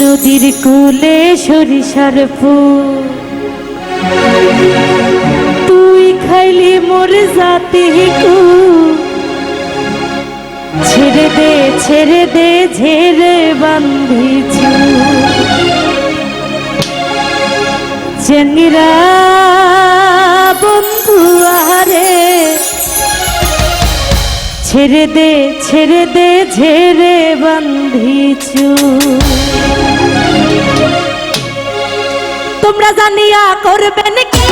নদীর কুলে সরিষার ফুল। তুই খাইলি মোর জাতি ছেড়ে দে ছেড়ে দে, ঝেড়ে বান্ধিছু। চেঙ্গিরা ছেড়ে দে ছেড়ে দে ঝেড়ে বান্ধিছু তোমরা জানিয়া করবেন কি?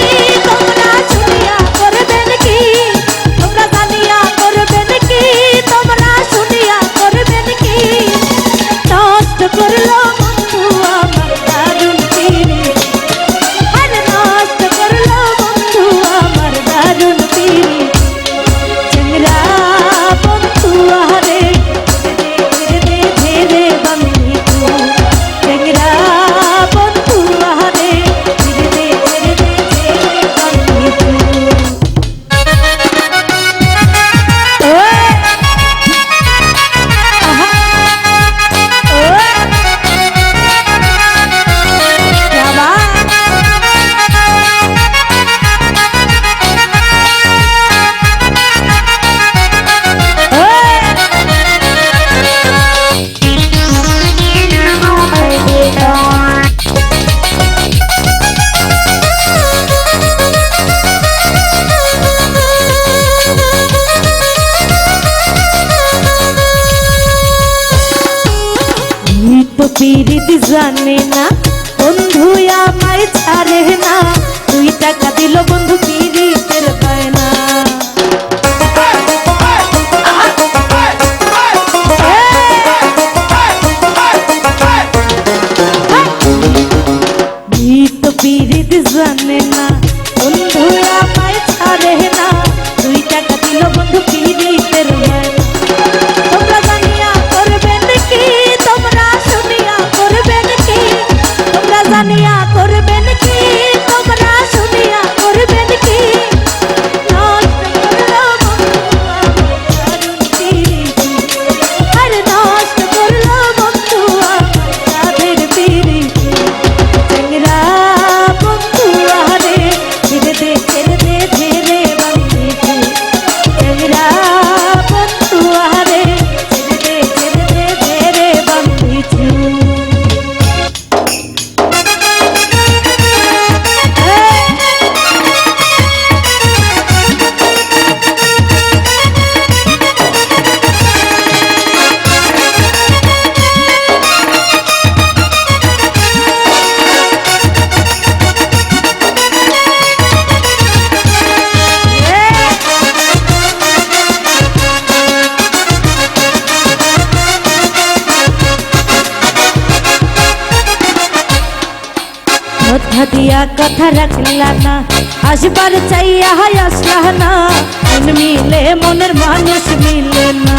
জানে না বন্ধু আমায় ছাড়ে না তুই টাকা দিল বন্ধু পীড়িতের পায় না দিয়া কথা রাখলা না। আসবার চাইয়া হয় আসলা না। মন মিলে, মনের মানুষ মিলে না!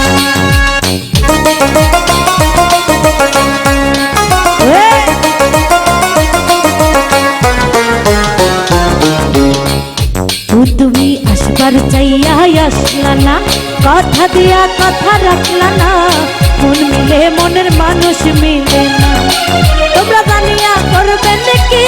তুমি আসবার চাইয়া আসলা না। কথা দিয়া কথা রাখলা না। মন মিলে, মনের মানুষ মিলে না। তোমরা জানিয়া করবেন কি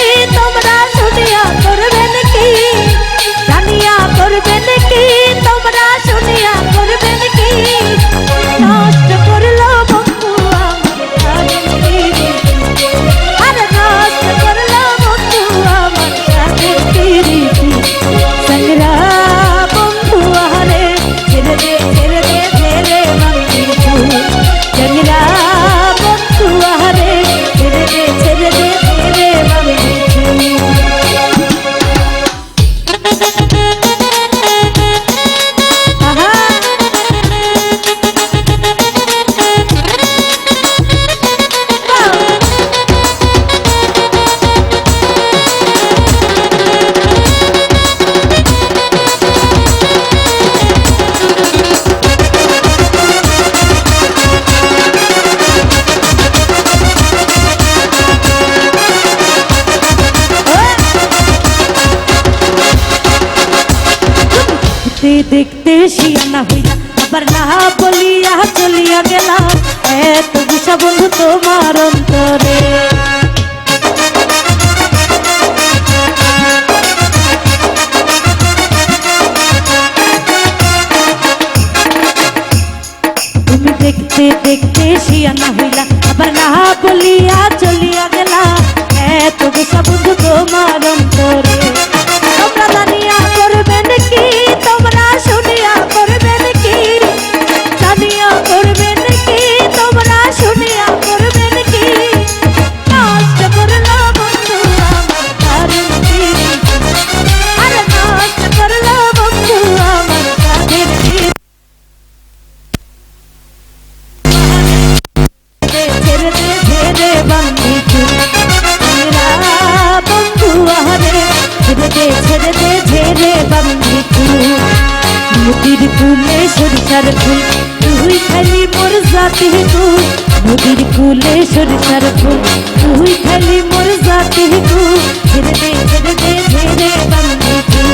দেখতে শিয়ানা হইয়া আবার না বলিয়া চলিয়া গেলা এত বিষা বন্ধু তোমার সরিষার ফুল, তুই খালি মোর জাতি তুই নদীর ফুলে সরিষার ফুল, তুই খালি মোর জাতি তুই ছেড়ে দে ছেড়ে দে ছেড়ে বান্ধি তুই